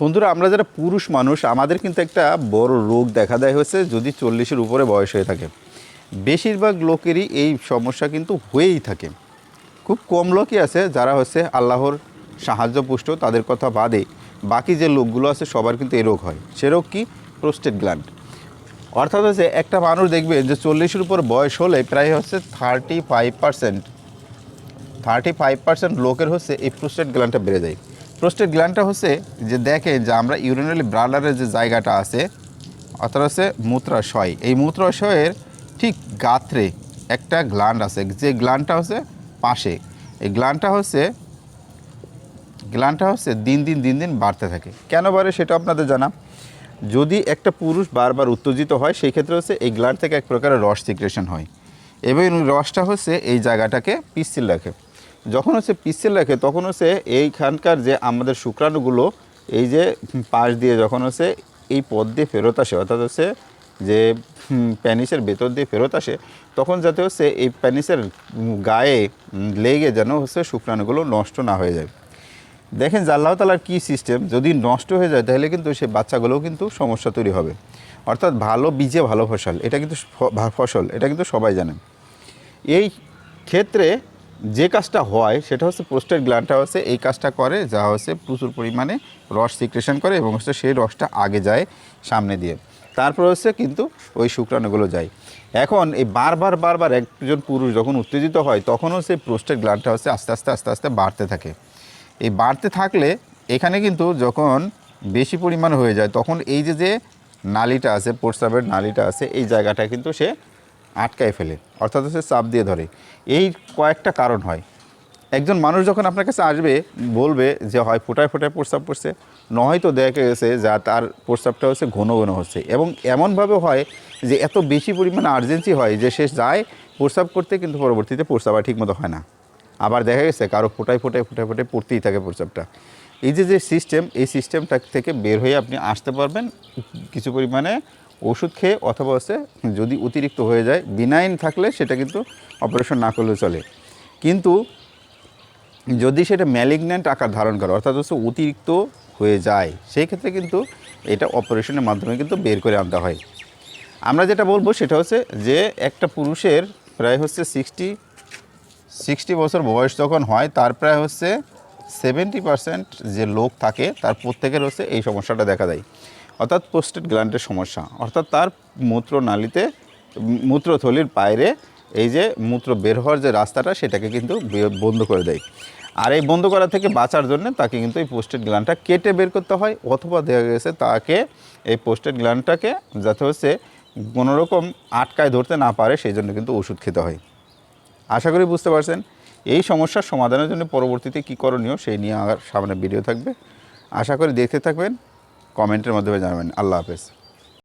বন্ধুরা, আমরা যারা পুরুষ মানুষ, আমাদের কিন্তু একটা বড় রোগ দেখা দেয় হচ্ছে যদি চল্লিশের উপরে বয়স হয়ে থাকে। বেশিরভাগ লোকেরই এই সমস্যা কিন্তু হয়েই থাকে। খুব কম লোকই আছে যারা হচ্ছে আল্লাহর সাহায্য পুষ্ট, তাদের কথা বাদে বাকি যে লোকগুলো আছে, সবার কিন্তু এই রোগ হয়। সে রোগ কি? Prostate gland. অর্থাৎ হচ্ছে একটা মানুষ দেখবে যে চল্লিশের উপর বয়স হলে প্রায় হচ্ছে thirty five percent thirty five percent লোকের হচ্ছে এই প্রোস্টেট গ্ল্যান্ডটা বেড়ে যায়। প্রোস্টেট গ্ল্যান্ডটা হচ্ছে যে দেখে যে আমরা ইউরিনারি ব্লাডারের যে জায়গাটা আছে, অর্থাৎ হচ্ছে মূত্রাশয়, এই মূত্রাশয়ের ঠিক গাত্রে একটা গ্ল্যান্ড আছে, যে গ্ল্যান্ডটা হচ্ছে পাশে। এই গ্ল্যান্ডটা হচ্ছে গ্ল্যান্ডটা হচ্ছে দিন দিন দিন দিন বাড়তে থাকে। কেন বাড়ে সেটা আপনাদের জানা যদি একটা পুরুষ বারবার উত্তেজিত হয়, সেই ক্ষেত্রে হচ্ছে এই গ্ল্যান্ড থেকে এক প্রকারের রস সিক্রেশন হয়। এবং রসটা হচ্ছে এই জায়গাটাকে পিচ্ছিল রাখে। যখন হচ্ছে পিচ্ছিল রাখে তখন হচ্ছে এইখানকার যে আমাদের শুক্রাণুগুলো, এই যে পাশ দিয়ে যখন হচ্ছে এই পথ দিয়ে ফেরত আসে, অর্থাৎ হচ্ছে যে প্যানিসের ভেতর দিয়ে ফেরত আসে, তখন যাতে হচ্ছে এই প্যানিসের গায়ে লেগে যেন হচ্ছে শুক্রাণুগুলো নষ্ট না হয়ে যায়। দেখেন যে আল্লাহ তালার কী সিস্টেম, যদি নষ্ট হয়ে যায়, তাহলে কিন্তু সে বাচ্চাগুলোও কিন্তু সমস্যা তৈরি হবে। অর্থাৎ ভালো বীজে ভালো ফসল, এটা কিন্তু ফসল, এটা কিন্তু সবাই জানে। এই ক্ষেত্রে যে কাজটা হয় সেটা হচ্ছে পোস্টের গ্ল্যান্ডটা হচ্ছে এই কাজটা করে, যা হচ্ছে প্রচুর পরিমাণে রস সিক্রেশন করে এবং হচ্ছে সেই রসটা আগে যায় সামনে দিয়ে। তারপর হচ্ছে কিন্তু ওই শুক্রাণুগুলো যায়। এখন এই বারবার বারবার একজন পুরুষ যখন উত্তেজিত হয় তখন হচ্ছে প্রোস্টেট গ্ল্যান্ডটা হচ্ছে আস্তে আস্তে আস্তে আস্তে বাড়তে থাকে। এই বাড়তে থাকলে এখানে কিন্তু যখন বেশি পরিমাণ হয়ে যায়, তখন এই যে যে নালিটা আছে, প্রস্রাবের নালিটা আছে, এই জায়গাটা কিন্তু সে আটকায় ফেলে, অর্থাৎ সে চাপ দিয়ে ধরে। এই কয়েকটা কারণ হয়। একজন মানুষ যখন আপনার কাছে আসবে, বলবে যে হয় ফোটায় ফোটায় প্রস্রাব পড়ছে, নয়তো দেখা গেছে যা তার প্রস্রাবটা হচ্ছে ঘন ঘন হচ্ছে। এবং এমনভাবে হয় যে এত বেশি পরিমাণে আর্জেন্সি হয় যে সে যায় প্রস্রাব করতে, কিন্তু পরবর্তীতে প্রস্রাব আর ঠিকমতো হয় না। আবার দেখা গেছে কারও ফোটায় ফোটায় ফোটায় ফোটায় পড়তেই থাকে প্রস্রাবটা। এই যে যে সিস্টেম এই সিস্টেমটা থেকে বের হয়ে আপনি আসতে পারবেন কিছু পরিমাণে ওষুধ খেয়ে অথবা হচ্ছে যদি অতিরিক্ত হয়ে যায় বিনাইন থাকলে সেটা কিন্তু অপারেশন না করলেও চলে। কিন্তু যদি সেটা ম্যালিগন্যান্ট আকার ধারণ করে, অর্থাৎ হচ্ছে অতিরিক্ত হয়ে যায় সেই ক্ষেত্রে কিন্তু এটা অপারেশনের মাধ্যমে কিন্তু বের করে আনতে হয়। আমরা যেটা বলব সেটা হচ্ছে যে একটা পুরুষের প্রায় হচ্ছে সিক্সটি সিক্সটি বছর বয়স যখন হয়, তার প্রায় হচ্ছে সেভেন্টি পার্সেন্ট যে লোক থাকে, তার প্রত্যেকের হচ্ছে এই সমস্যাটা দেখা যায় অর্থাৎ পোস্টেড গ্ল্যান্ডের সমস্যা। অর্থাৎ তার মূত্রনালীতে, মূত্রথলির বাইরে এই যে মূত্র বের হওয়ার যে রাস্তাটা, সেটাকে কিন্তু বন্ধ করে দেয়। আর এই বন্ধ করা থেকে বাঁচার জন্য তাকে কিন্তু এই পোস্টেড গ্ল্যান্ডটা কেটে বের করতে হয়, অথবা দেখা গেছে তাকে এই পোস্টেড গ্ল্যান্ডটাকে যাতে হচ্ছে কোনোরকম আটকায় ধরতে না পারে, সেই জন্য কিন্তু ওষুধ খেতে হয়। আশা করি বুঝতে পারছেন। এই সমস্যার সমাধানের জন্য পরবর্তীতে কী করণীয়, সেই নিয়ে আমার সামনে ভিডিও থাকবে। আশা করি দেখতে থাকবেন। কমেন্টের মাধ্যমে জানাবেন। আল্লাহ হাফেজ।